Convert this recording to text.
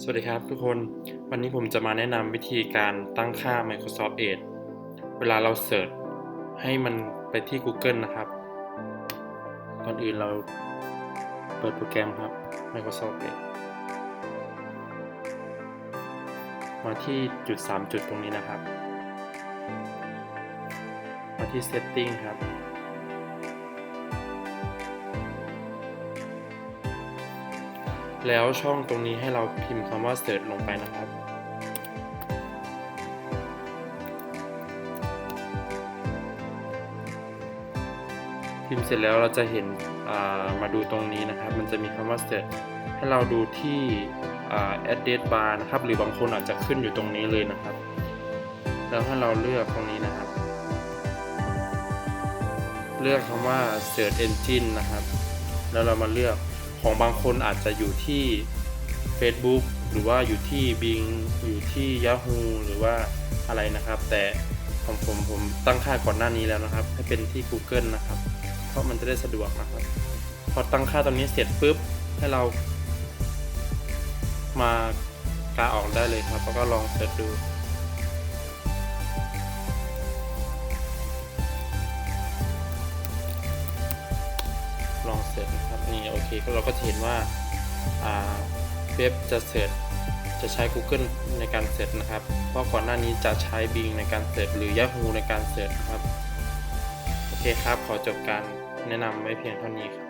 สวัสดีครับทุกคน วันนี้ผมจะมาแนะนำวิธีการตั้งค่า Microsoft Edge เวลาเราเสิร์ชให้มันไปที่ Google นะครับ ก่อนอื่นเราเปิดโปรแกรมครับ Microsoft Edge มาที่จุด 3 จุดตรงนี้นะครับ มาที่ Setting ครับ แล้วช่องตรงนี้ให้เราพิมพ์คำว่า search ลงไปนะครับ พิมพ์เสร็จแล้วเราจะเห็นามาดูตรงนี้นะครับ มันจะมีคำว่า search ให้เราดูที่ address bar นะครับ หรือบางคนอาจจะขึ้นอยู่ตรงนี้เลยนะครับ แล้วให้เราเลือกตรงนี้นะครับ เลือกคำว่า search engine นะครับ แล้วเรามาเลือก ของบางคนอาจจะอยู่ที่ Facebook หรือว่าอยู่ที่ Bing อยู่ที่ Yahoo หรือว่าอะไรนะครับ แต่ของผมผมตั้งค่าก่อนหน้านี้แล้วนะครับ ให้เป็นที่ Google นะครับ เพราะมันจะได้สะดวกนะครับ พอตั้งค่าตรงนี้เสร็จปุ๊บให้เรามากาออกได้เลยครับ แล้วก็ลองเสิร์ชดู สิร์ชนะครับนี่โอเคก็เราก็จะเห็นว่าเว็บจะเสิร์ชจะใช้ Google ในการเสิร์ชนะครับ เพราะก่อนหน้านี้จะใช้ Bing ในการเสิร์ชหรือ Yahoo ในการเสิร์ชนะครับ โอเคครับ ขอจบการแนะนำไว้เพียงเท่านี้ครับ